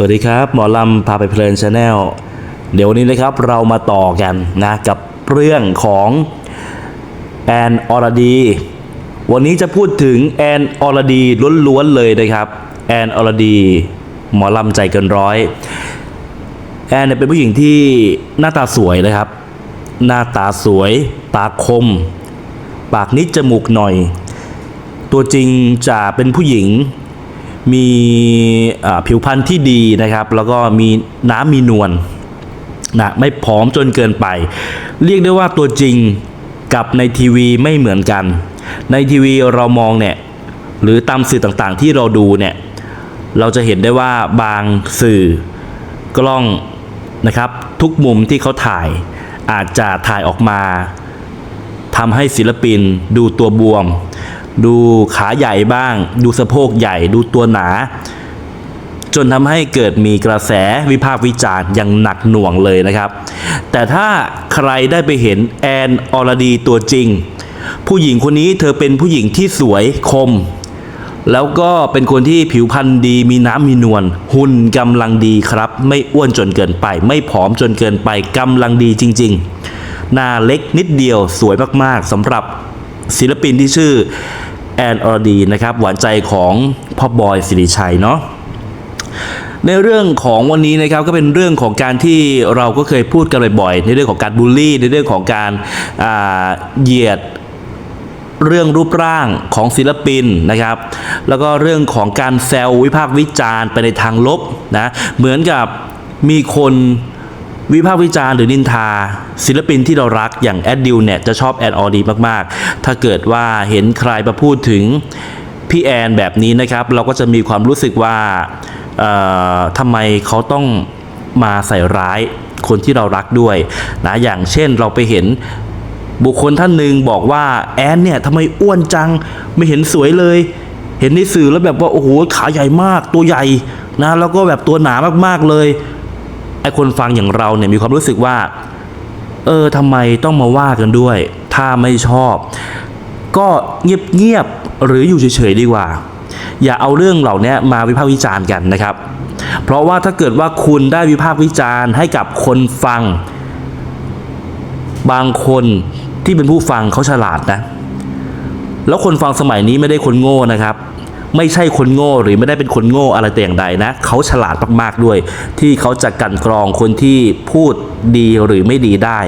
สวัสดีครับ หมอลำพาไปเพลินชาแนลเดี๋ยววันนี้นะครับเรามาต่อกันนะกับเรื่องของแอนอรดี วันนี้จะพูดถึงแอนอรดีล้วนๆเลยนะครับ แอนอรดี หมอลำใจเกินร้อย แอนเนี่ยเป็นผู้หญิงที่หน้าตาสวยนะครับ หน้าตาสวยตาคม ปากนิดจมูกหน่อย ตัวจริงจะเป็นผู้หญิง มีผิวพรรณที่ดีนะครับ แล้วก็มีน้ำมีนวลนะไม่ผอมจนเกินไป เรียกได้ว่าตัวจริงกับในทีวีไม่เหมือนกัน ในทีวีเรามองเนี่ยหรือตามสื่อต่างๆที่เราดูเนี่ยเราจะเห็นได้ว่าบางสื่อกล้องนะครับทุกมุมที่เขาถ่ายอาจจะถ่ายออกมาทำให้ศิลปินดูตัวบวม ดูขาใหญ่บ้าง ดูสะโพกใหญ่ ดูตัวหนา จนทำให้เกิดมีกระแสวิพากษ์วิจารณ์อย่างหนักหน่วงเลยนะครับ แต่ถ้าใครได้ไปเห็นแอนอรดีตัวจริง ผู้หญิงคนนี้เธอเป็นผู้หญิงที่สวยคม แล้วก็เป็นคนที่ผิวพรรณดีมีน้ำมีนวลหุ่นกำลังดีครับ ไม่อ้วนจนเกินไป ไม่ผอมจนเกินไปกำลังดีจริง ๆหน้าเล็กนิดเดียวสวยมาก ๆสำหรับศิลปินที่ชื่อ แอนอรดีนะครับหวานใจของพ่อบอยสิริชัยเนาะในเรื่องของวันนี้นะครับก็เป็นเรื่องของการที่เราก็เคยพูดกันบ่อยๆในเรื่องของการบูลลี่ ในเรื่องของการเหยียดเรื่องรูปร่างของศิลปินนะครับ แล้วก็เรื่องของการแซววิพากษ์วิจารณ์ไปในทางลบนะเหมือนกับมีคน วิพากษ์วิจารณ์หรือนินทา ศิลปินที่เรารักอย่างแอดดิวเนี่ยจะชอบแอนออดีมากๆ ถ้าเกิดว่าเห็นใครมาพูดถึงพี่แอนแบบนี้นะครับ เราก็จะมีความรู้สึกว่าทำไมเขาต้องมาใส่ร้ายคนที่เรารักด้วยนะอย่างเช่นเราไปเห็นบุคคลท่านหนึ่งบอกว่าแอนเนี่ยทำไมอ้วนจังไม่เห็นสวยเลย เห็นในสื่อแล้วแบบว่าโอ้โหขาใหญ่มากตัวใหญ่นะแล้วก็แบบตัวหนามากๆเลย อคนฟังอย่างเราเนี่ยมีความรู้สึกว่า เออทำไมต้องมาว่ากันด้วย ถ้าไม่ชอบ ก็เงียบๆหรืออยู่เฉยๆดีกว่า อย่าเอาเรื่องเหล่านี้มาวิพากษ์วิจารณ์กันนะครับ เพราะว่าถ้าเกิดว่าคุณได้วิพากษ์วิจารณ์ให้กับคนฟัง บางคนที่เป็นผู้ฟังเขาฉลาดนะ แล้วคนฟังสมัยนี้ไม่ได้คนโง่นะครับ ไม่ใช่คนโง่หรือไม่ได้เป็นคนโง่อะไรแต่อย่างใดนะ เขาฉลาดมากๆด้วย ที่เขาจะกันกรองคนที่พูดดีหรือไม่ดีได้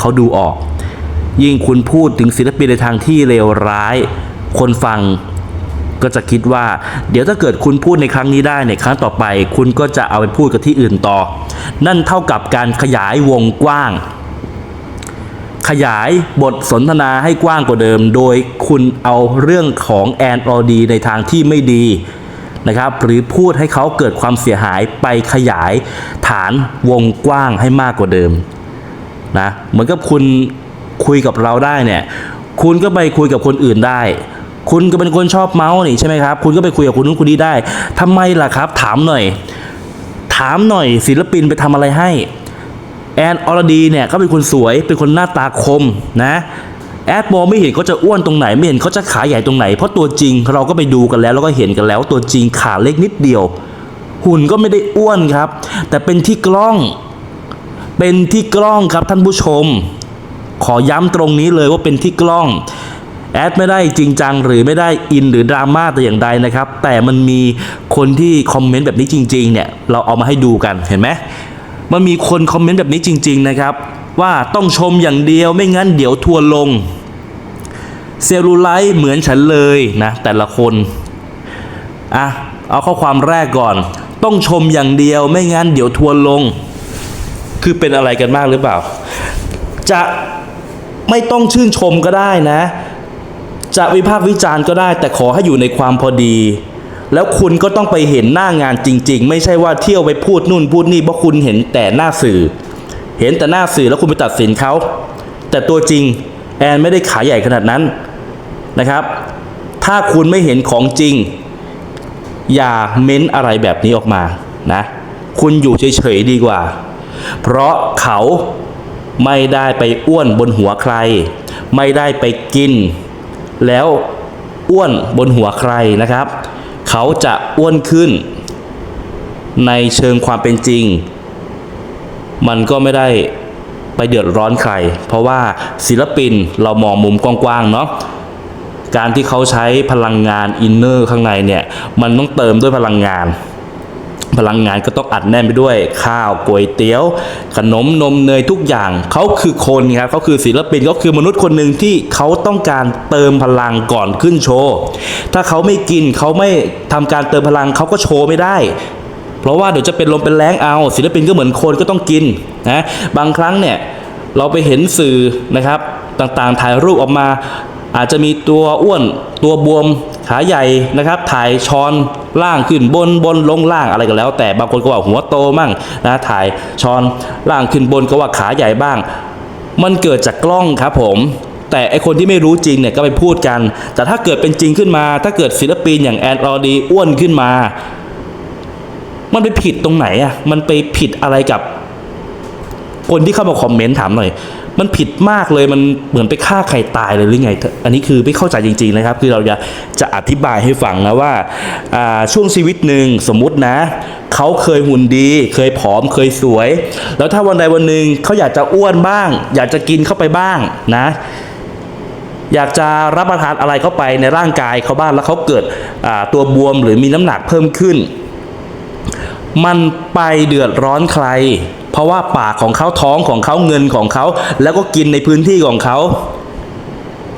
เขาดูออก ยิ่งคุณพูดถึงศิลปินในทางที่เลวร้าย คนฟังก็จะคิดว่า เดี๋ยวถ้าเกิดคุณพูดในครั้งนี้ได้ในครั้งต่อไป คุณก็จะเอาไปพูดกับที่อื่นต่อ นั่นเท่ากับการขยายวงกว้าง ขยายบทสนทนาให้กว้างกว่าเดิม โดยคุณเอาเรื่องของแอนออดีในทางที่ไม่ดีนะครับ หรือพูดให้เขาเกิดความเสียหายไปขยายฐานวงกว้างให้มากกว่าเดิมนะเหมือนกับคุณคุยกับเราได้เนี่ย คุณก็ไปคุยกับคนอื่นได้ คุณก็เป็นคนชอบเมาส์นี่ใช่ไหมครับ คุณก็ไปคุยกับคนนู้นคนนี้ได้ทำไมล่ะครับ ถามหน่อย ถามหน่อยศิลปินไปทำอะไรให้ แอนอรดีเนี่ยก็เป็นคนสวยเป็นคนหน้าตาคมนะแอดมองไม่เห็นเขาจะอ้วนตรงไหนไม่เห็นเขาจะขาใหญ่ตรงไหน เพราะตัวจริงเราก็ไปดูกันแล้วแล้วก็เห็นกันแล้วตัวจริงขาเล็กนิดเดียว หุ่นก็ไม่ได้อ้วนครับ แต่เป็นที่กล้อง เป็นที่กล้องครับท่านผู้ชม ขอย้ำตรงนี้เลยว่าเป็นที่กล้องแอดไม่ได้จริงจังหรือไม่ได้อินหรือดราม่าแต่อย่างใดนะครับ แต่มันมีคนที่คอมเมนต์แบบนี้จริง ๆ เนี่ยเราเอามาให้ดูกันเห็นไหม มันมีคนคอมเมนต์แบบนี้จริง ๆ นะครับ ว่าต้องชมอย่างเดียวไม่งั้นเดี๋ยวทัวลง เซลลูไลท์เหมือนฉันเลยนะ แต่ละคนอะเอาข้อความแรกก่อน ต้องชมอย่างเดียวไม่งั้นเดี๋ยวทัวลง คือเป็นอะไรกันมากหรือเปล่า จะไม่ต้องชื่นชมก็ได้นะ จะวิพากษ์วิจารณ์ก็ได้ แต่ขอให้อยู่ในความพอดี แล้วคุณก็ต้องไปเห็นหน้างานจริง ๆ ไม่ใช่ว่าเที่ยวไปพูดนู่นพูดนี่เพราะคุณเห็นแต่หน้าสื่อ เห็นแต่หน้าสื่อแล้วคุณไปตัดสินเขา แต่ตัวจริงแอนไม่ได้ขายใหญ่ขนาดนั้นนะครับ ถ้าคุณไม่เห็นของจริง อย่าเม้นอะไรแบบนี้ออกมานะ คุณอยู่เฉยๆดีกว่า เพราะเขาไม่ได้ไปอ้วนบนหัวใคร ไม่ได้ไปกิน แล้วอ้วนบนหัวใครนะครับ เขาจะอ้วนขึ้น ในเชิงความเป็นจริง มันก็ไม่ได้ไปเดือดร้อนใคร เพราะว่าศิลปินเรามองมุมกว้างๆเนาะการที่เขาใช้พลังงานอินเนอร์ข้างในเนี่ย มันต้องเติมด้วยพลังงาน พลังงานก็ต้องอัดแน่นไปด้วยข้าวก๋วยเตี๋ยว ขนมนมเนยทุกอย่าง เขาคือคนครับเขาคือศิลปินเขาคือมนุษย์คนหนึ่งที่เขาต้องการเติมพลังก่อนขึ้นโชว์ถ้าเขาไม่กินเขาไม่ทำการเติมพลังเขาก็โชว์ไม่ได้เพราะว่าเดี๋ยวจะเป็นลมเป็นแรงเอา ศิลปินก็เหมือนคนก็ต้องกินนะบางครั้งเนี่ยเราไปเห็นสื่อนะครับต่างๆถ่ายรูปออกมา อาจจะมีตัวอ้วนตัวบวมขาใหญ่นะครับ ถ่ายช้อนล่างขึ้นบนบนลงล่างอะไรก็แล้ว แต่บางคนก็ว่าหัวโตมั่งนะถ่ายช้อนล่างขึ้นบนก็ว่าขาใหญ่บ้าง มันเกิดจากกล้องครับผมแต่ไอคนที่ไม่รู้จริงเนี่ยก็ไปพูดกัน แต่ถ้าเกิดเป็นจริงขึ้นมา ถ้าเกิดศิลปินอย่างแอนอรดีอ้วนขึ้นมา มันไปผิดตรงไหนอะ มันไปผิดอะไรกับ คนที่เข้ามาคอมเมนต์ถามหน่อย มันผิดมากเลยมันเหมือนไปฆ่าใครตายเลยหรือไง อันนี้คือไม่เข้าใจจริงๆนะครับ คือเราจะจะอธิบายให้ฟังนะว่าช่วงชีวิตหนึ่งสมมุตินะเขาเคยหุ่นดี เคยผอมเคยสวย แล้วถ้าวันใดวันหนึ่งเขาอยากจะอ้วนบ้าง อยากจะกินเข้าไปบ้างนะ อยากจะรับประทานอะไรเข้าไปในร่างกายเขาบ้างแล้วเขาเกิดตัวบวมหรือมีน้ำหนักเพิ่มขึ้น มันไปเดือดร้อนใคร เพราะว่าปากของเขาท้องของเขาเงินของเขา แล้วก็กินในพื้นที่ของเขา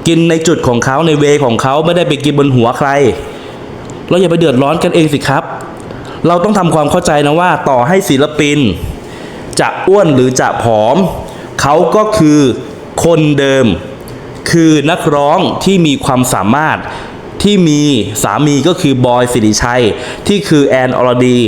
กินในจุดของเขาในเวของเขาไม่ได้ไปกินบนหัวใคร เราอย่าไปเดือดร้อนกันเองสิครับ เราต้องทำความเข้าใจนะว่า ต่อให้ศิลปิน จะอ้วนหรือจะผอม เขาก็คือคนเดิม คือนักร้องที่มีความสามารถที่มีสามีก็คือบอยสิริชัย ที่คือแอนอรดี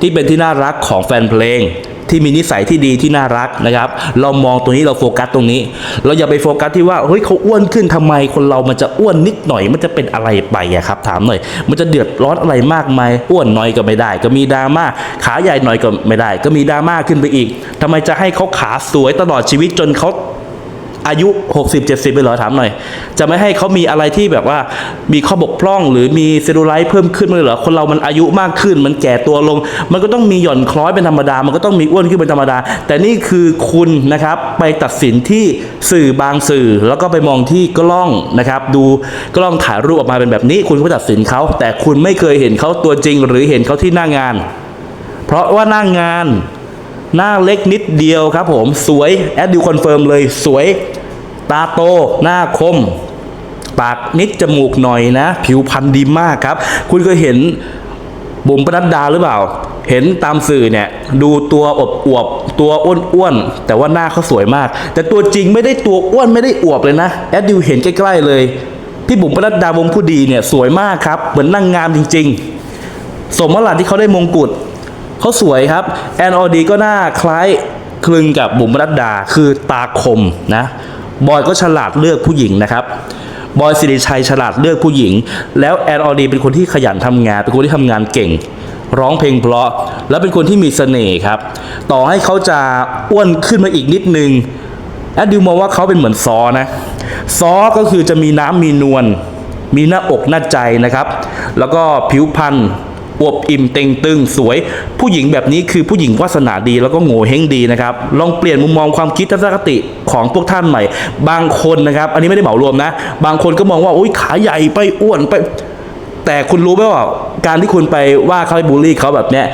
ที่เป็นที่น่ารักของแฟนเพลง ที่มีนิสัยที่ดีที่น่ารักนะครับ เรามองตรงนี้เราโฟกัสตรงนี้ เราอย่าไปโฟกัสที่ว่าเฮ้ยเขาอ้วนขึ้นทำไมคนเรามันจะอ้วนนิดหน่อย มันจะเป็นอะไรไปอะครับ ถามหน่อย มันจะเดือดร้อนอะไรมากมายอ้วนน้อยก็ไม่ได้ ก็มีดราม่าขาใหญ่หน่อยก็ไม่ได้ ก็มีดราม่าขึ้นไปอีกทำไมจะให้เขาขาสวยตลอดชีวิตจนเขา อายุ 60 70ไปเหรอถามหน่อย จะไม่ให้เขามีอะไรที่แบบว่ามีข้อบกพร่อง หรือมีเซลลูไลท์เพิ่มขึ้นเลยเหรอคนเรามันอายุมากขึ้น มันแก่ตัวลง มันก็ต้องมีหย่อนคล้อยเป็นธรรมดา มันก็ต้องมีอ้วนขึ้นเป็นธรรมดา แต่นี่คือคุณนะครับไปตัดสินที่สื่อบางสื่อ แล้วก็ไปมองที่กล้องนะครับ ดูกล้องถ่ายรูปออกมาเป็นแบบนี้ คุณก็ตัดสินเขาแต่คุณไม่เคยเห็นเขาตัวจริง หรือเห็นเขาที่หน้างาน เพราะว่าหน้างานหน้าเล็กนิดเดียวครับผม สวย แอดดิวคอนเฟิร์มเลยสวย ตาโตหน้าคม ปากนิดจมูกหน่อยนะ ผิวพรรณดีมากครับ คุณเคยเห็นบุ๋มปนัดดาหรือเปล่า เห็นตามสื่อเนี่ย ดูตัวอบอวบตัวอ้วนๆแต่ว่าหน้าเขาสวยมาก แต่ตัวจริงไม่ได้ตัวอ้วนไม่ได้อวบเลยนะแอดดิวเห็นใกล้ๆเลยพี่บุ๋มปนัดดาวงผู้ดีเนี่ยสวยมากครับ เหมือนนางงามจริง ๆ สมมติที่เขาได้มงกุฎเขาสวยครับแอนออดีก็หน้าคล้ายคลึงกับบุ๋มปนัดดาคือตาคมนะ บอยก็ฉลาดเลือกผู้หญิงนะครับบอยสิริชัยฉลาดเลือกผู้หญิง แล้วแอนออดีเป็นคนที่ขยันทำงาน เป็นคนที่ทำงานเก่ง ร้องเพลงเพราะ แล้วเป็นคนที่มีเสน่ห์ครับ ต่อให้เขาจะอ้วนขึ้นมาอีกนิดนึงแอดดิวมองว่าเขาเป็นเหมือนซอนะซอก็คือจะมีน้ำมีนวลมีหน้าอกหน้าใจนะครับ แล้วก็ผิวพรรณ อวบอิ่มเต่งตึงสวย ผู้หญิงแบบนี้คือผู้หญิงวาสนาดีแล้วก็โง่เฮงดีนะครับ ลองเปลี่ยนมุมมองความคิดทัศนคติของพวกท่านใหม่ บางคนนะครับ อันนี้ไม่ได้เหมารวมนะ บางคนก็มองว่าโอ๊ยขาใหญ่ไปอ้วนไป แต่คุณรู้ไหมว่าการที่คุณไปว่าเขาไปบูลลี่เขาแบบเนี้ย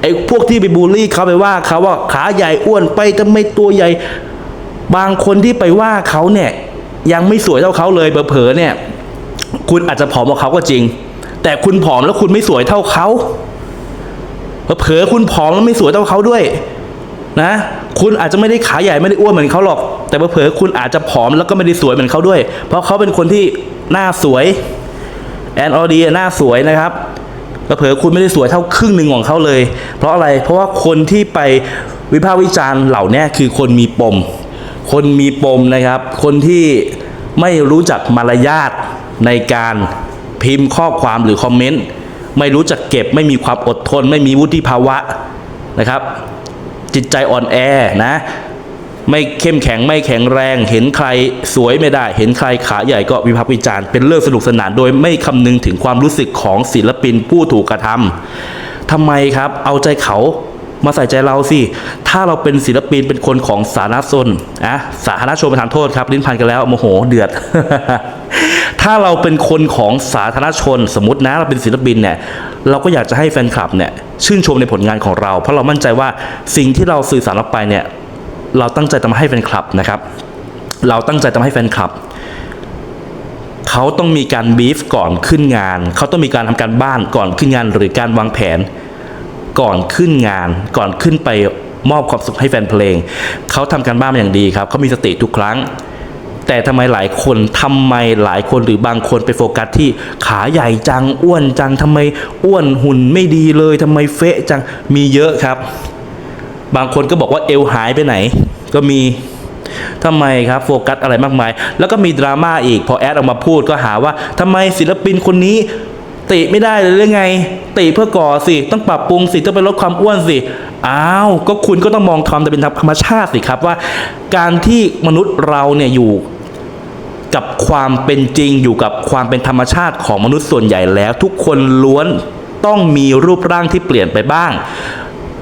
ไอ้พวกที่ไปบูลลี่เขาไปว่าเขาว่าขาใหญ่อ้วนไปทำไมตัวใหญ่ บางคนที่ไปว่าเขาเนี่ยยังไม่สวยเท่าเขาเลยเผลอเนี่ย คุณอาจจะผอมกว่าเขาก็จริง แต่คุณผอมแล้วคุณไม่สวยเท่าเขาเผลอคุณผอมแล้วไม่สวยเท่าเขาด้วย นะ คุณอาจจะไม่ได้ขาใหญ่ไม่ได้อ้วนเหมือนเขาหรอก แต่เผลอคุณอาจจะผอมแล้วก็ไม่ได้สวยเหมือนเขาด้วย เพราะเขาเป็นคนที่หน้าสวยแอนออดีหน้าสวยนะครับเผลอคุณไม่ได้สวยเท่าครึ่งหนึ่งของเขาเลย เพราะอะไรเพราะว่าคนที่ไปวิพากษ์วิจารณ์เหล่านี้คือคนมีปม คนมีปมนะครับ คนที่ไม่รู้จักมารยาทในการ พิมพ์ข้อความหรือคอมเมนต์ไม่รู้จักเก็บไม่มีความอดทน ไม่มีวุฒิภาวะนะครับ จิตใจอ่อนแอนะไม่เข้มแข็งไม่แข็งแรง เห็นใครสวยไม่ได้ เห็นใครขาใหญ่ก็วิพากษ์วิจารณ์เป็นเรื่องสนุกสนานโดยไม่คำนึงถึงความรู้สึกของศิลปินผู้ถูกกระทำทำไมครับ เอาใจเขา มาใส่ใจเราสิ ถ้าเราเป็นศิลปินเป็นคนของสาธารณชนอะสาธารณชนประทานโทษครับ ลิ้นพันกันแล้วโมโหเดือด ถ้าเราเป็นคนของสาธารณชน สมมตินะเราเป็นศิลปินเนี่ยเราก็อยากจะให้แฟนคลับเนี่ยชื่นชมในผลงานของเรา เพราะเรามั่นใจว่าสิ่งที่เราสื่อสารออกไปเนี่ยเราตั้งใจทำให้แฟนคลับนะครับ เราตั้งใจทำให้แฟนคลับเขาต้องมีการบีฟก่อนขึ้นงาน เขาต้องมีการทำการบ้านก่อนขึ้นงานหรือการวางแผน ก่อนขึ้นงาน ก่อนขึ้นไปมอบความสุขให้แฟนเพลง เขาทำการบ้านมาอย่างดีครับเขามีสติทุกครั้ง แต่ทำไมหลายคนทำไมหลายคนหรือบางคนไปโฟกัสที่ขาใหญ่จังอ้วนจังทำไมอ้วนหุ่นไม่ดีเลยทำไมเฟะจังมีเยอะครับ บางคนก็บอกว่าเอวหายไปไหน ก็มีทำไมครับโฟกัสอะไรมากมาย แล้วก็มีดราม่าอีกพอแอดออกมาพูดก็หาว่าทำไมศิลปินคนนี้ ติไม่ได้เลยหรือไง ติเพื่อก่อสิต้องปรับปรุงสิต้องไปลดความอ้วนสิอ้าวก็คุณก็ต้องมองความเป็นธรรมชาติสิครับว่า การที่มนุษย์เราเนี่ยอยู่กับความเป็นจริงอยู่กับความเป็นธรรมชาติของมนุษย์ส่วนใหญ่แล้ว ทุกคนล้วนต้องมีรูปร่างที่เปลี่ยนไปบ้าง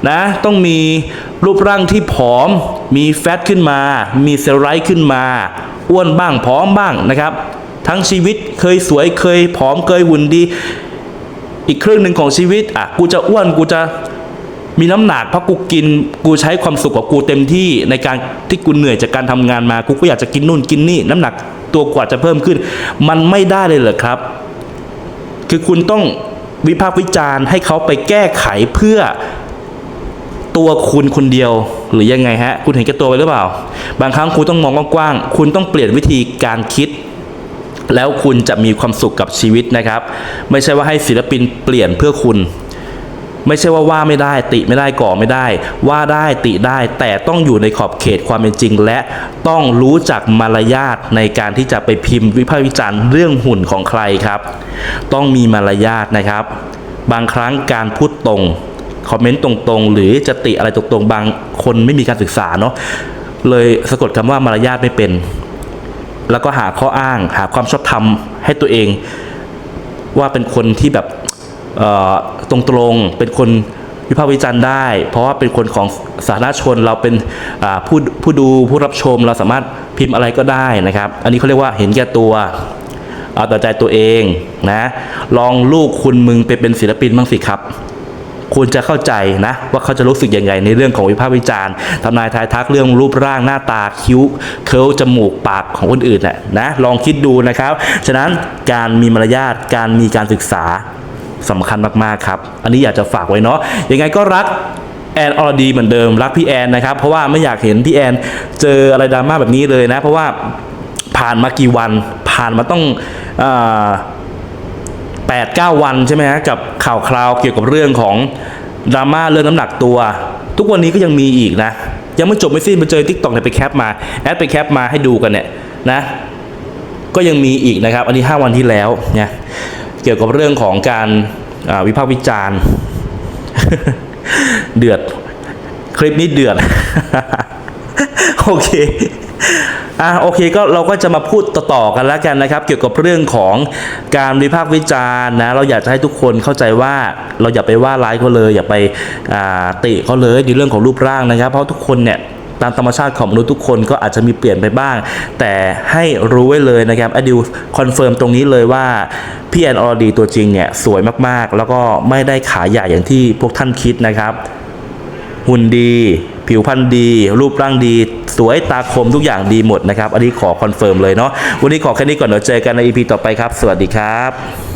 นะต้องมีรูปร่างที่ผอม มีแฟตขึ้นมา มีเซลลูไลท์ขึ้นมา อ้วนบ้างผอมบ้างนะครับ ทั้งชีวิตเคยสวยเคยผอมเคยหุ่นดี อีกครึ่งหนึ่งของชีวิตอะกูจะอ้วนกูจะมีน้ำหนักเพราะกูกินกูใช้ความสุขของกูเต็มที่ในการที่กูเหนื่อยจากการทำงานมา กูก็อยากจะกินนู่นกินนี่ น้ำหนักตัวกว่าจะเพิ่มขึ้น มันไม่ได้เลยเหรอครับ คือคุณต้องวิพากษ์วิจารณ์ให้เขาไปแก้ไขเพื่อตัวคุณคนเดียวหรือยังไงฮะ คุณเห็นแก่ตัวไปหรือเปล่า บางครั้งคุณต้องมองกว้างๆคุณต้องเปลี่ยนวิธีการคิด แล้วคุณจะมีความสุขกับชีวิตนะครับ ไม่ใช่ว่าให้ศิลปินเปลี่ยนเพื่อคุณ ไม่ใช่ว่าว่าไม่ได้ ติไม่ได้ก่อไม่ได้ ว่าได้ติได้ แต่ต้องอยู่ในขอบเขตความเป็นจริง และต้องรู้จักมารยาทในการที่จะไปพิมพ์วิพากษ์วิจารณ์เรื่องหุ่นของใครครับ ต้องมีมารยาทนะครับ บางครั้งการพูดตรงคอมเมนต์ตรงๆ หรือจะติอะไรตรงๆ บางคนไม่มีการศึกษาเนาะเลยสะกดคำว่ามารยาทไม่เป็น แล้วก็หาข้ออ้าง หาความชอบธรรมให้ตัวเอง ว่าเป็นคนที่แบบเอ่อตรงเป็นคนวิพากษ์วิจารณ์ได้ เพราะว่าเป็นคนของสาธารณชนเราเป็นผู้ผู้ดูผู้รับชมเราสามารถพิมพ์อะไรก็ได้นะครับ อันนี้เขาเรียกว่าเห็นแก่ตัวเอาแต่ใจตัวเองนะ ลองลูกคุณมึงไปเป็นศิลปินบ้างสิครับ คุณจะเข้าใจนะว่าเขาจะรู้สึกยังไงในเรื่องของวิพากษ์วิจารณ์ทำนายทายทักเรื่องรูปร่างหน้าตาคิ้วเคิ้วจมูกปากของคนอื่นน่ะนะลองคิดดูนะครับ ฉะนั้นการมีมารยาทการมีการศึกษาสำคัญมากๆครับ อันนี้อยากจะฝากไว้เนาะยังไงก็รักแอนอรดีเหมือนเดิมรักพี่แอนนะครับ เพราะว่าไม่อยากเห็นพี่แอนเจออะไรดราม่าแบบนี้เลยนะ เพราะว่าผ่านมากี่วันผ่านมาต้องอาแปดเก้าวันใช่ไหมฮะกับข่าวคราวเกี่ยวกับเรื่องของดราม่าเรื่องน้ำหนักตัว ทุกวันนี้ก็ยังมีอีกนะ ยังไม่จบไม่สิ้นไปเจอทิกตอกเนี่ยไปแคปมาแอดไปแคปมาให้ดูกันเนี่ยนะก็ยังมีอีกนะครับ อันนี้ 5 วันที่แล้วเนี่ยเกี่ยวกับเรื่องของการาวิพากษ์วิจารณ์ เดือด คลิปนี้เดือด โอเคอะโอเคก็เราก็จะมาพูดต่อๆกันแล้วกันนะครับ เกี่ยวกับเรื่องของการวิพากษ์วิจารณ์นะเราอยากจะให้ทุกคนเข้าใจว่าเราอย่าไปว่าร้ายเขาเลย อย่าไปาติเขาเลยในเรื่องของรูปร่างนะครับ เพราะทุกคนเนี่ยตามธรรมชาติของมนุษย์ทุกคนก็อาจจะมีเปลี่ยนไปบ้าง แต่ให้รู้ไว้เลยนะครับอดิวคอนเฟิร์มตรงนี้เลยว่าพี่แอนอรดีตัวจริงเนี่ยสวยมากๆ แล้วก็ไม่ได้ขาใหญ่อย่างที่พวกท่านคิดนะครับ หุ่นดี ผิวพรรณดี รูปร่างดี สวยตาคมทุกอย่างดีหมดนะครับ อันนี้ขอคอนเฟิร์มเลยเนาะวันนี้ขอแค่นี้ก่อนเดี๋ยวเจอกันในอีพีต่อไปครับ สวัสดีครับ